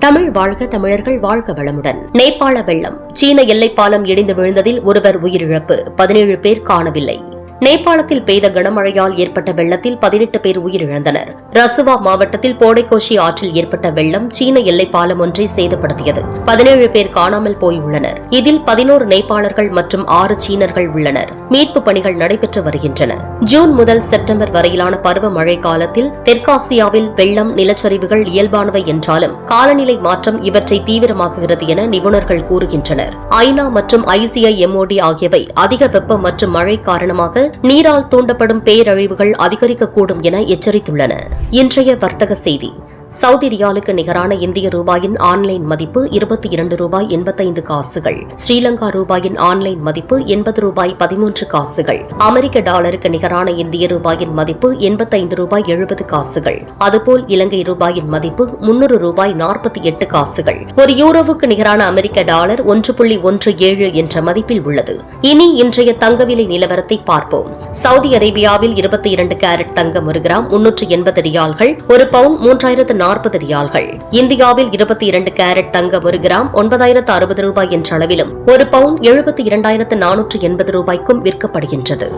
தமிழ் வாழ்க தமிழர்கள் வாழ்க வளமுடன். நேபாள வெள்ளம். சீன எல்லை பாலம் இடிந்து விழுந்ததில் ஒருவர் உயிரிழப்பு. பதினேழு பேர் காணவில்லை. நேபாளத்தில் பெய்த கனமழையால் ஏற்பட்ட வெள்ளத்தில் பதினெட்டு பேர் உயிரிழந்தனர். ரசுவா மாவட்டத்தில் போடைக்கோஷி ஆற்றில் ஏற்பட்ட வெள்ளம் சீன எல்லை பாலம் ஒன்றை சேதப்படுத்தியது. பதினேழு பேர் காணாமல் போயுள்ளனர். இதில் பதினோரு நேபாளர்கள் மற்றும் ஆறு சீனர்கள் உள்ளனர். மீட்பு பணிகள் நடைபெற்று வருகின்றன. ஜூன் முதல் செப்டம்பர் வரையிலான பருவமழை காலத்தில் தெற்காசியாவில் வெள்ளம் நிலச்சரிவுகள் இயல்பானவை என்றாலும் காலநிலை மாற்றம் இவற்றை தீவிரமாக்குகிறது என நிபுணர்கள் கூறுகின்றனர். ஐநா மற்றும் ஐசிஐஎம்ஓடி ஆகியவை அதிக வெப்பம் மற்றும் மழை காரணமாக நீரால் தூண்டப்படும் பேரழிவுகள் அதிகரிக்கக்கூடும் என எச்சரித்துள்ளன. இன்றைய வர்த்தக செய்தி. சவுதி ரியாலுக்கு நிகரான இந்திய ரூபாயின் ஆன்லைன் மதிப்பு இருபத்தி இரண்டு ரூபாய் எண்பத்தைந்து காசுகள். ஸ்ரீலங்கா ரூபாயின் ஆன்லைன் மதிப்பு எண்பது ரூபாய் பதிமூன்று காசுகள். அமெரிக்க டாலருக்கு நிகரான இந்திய ரூபாயின் மதிப்பு எண்பத்தைந்து ரூபாய் எழுபது காசுகள். அதுபோல் இலங்கை ரூபாயின் மதிப்பு முன்னூறு ரூபாய் நாற்பத்தி எட்டு காசுகள். ஒரு யூரோவுக்கு நிகரான அமெரிக்க டாலர் ஒன்று புள்ளி ஒன்று ஏழு என்ற மதிப்பில் உள்ளது. இனி இன்றைய தங்கவிலை நிலவரத்தை பார்ப்போம். சவுதி அரேபியாவில் இருபத்தி இரண்டு கேரட் தங்கம் ஒரு கிராம் முன்னூற்று எண்பது ரியால்கள் ஒரு பவுன் மூன்றாயிரத்து நாற்பது ரியால்கள். இந்தியாவில் இருபத்தி இரண்டு கேரட் தங்கம் ஒரு கிராம் ஒன்பதாயிரத்து அறுபது ரூபாய் என்ற அளவிலும் ஒரு பவுன் எழுபத்தி இரண்டாயிரத்து நானூற்று எண்பது ரூபாய்க்கும் விற்கப்படுகின்றது.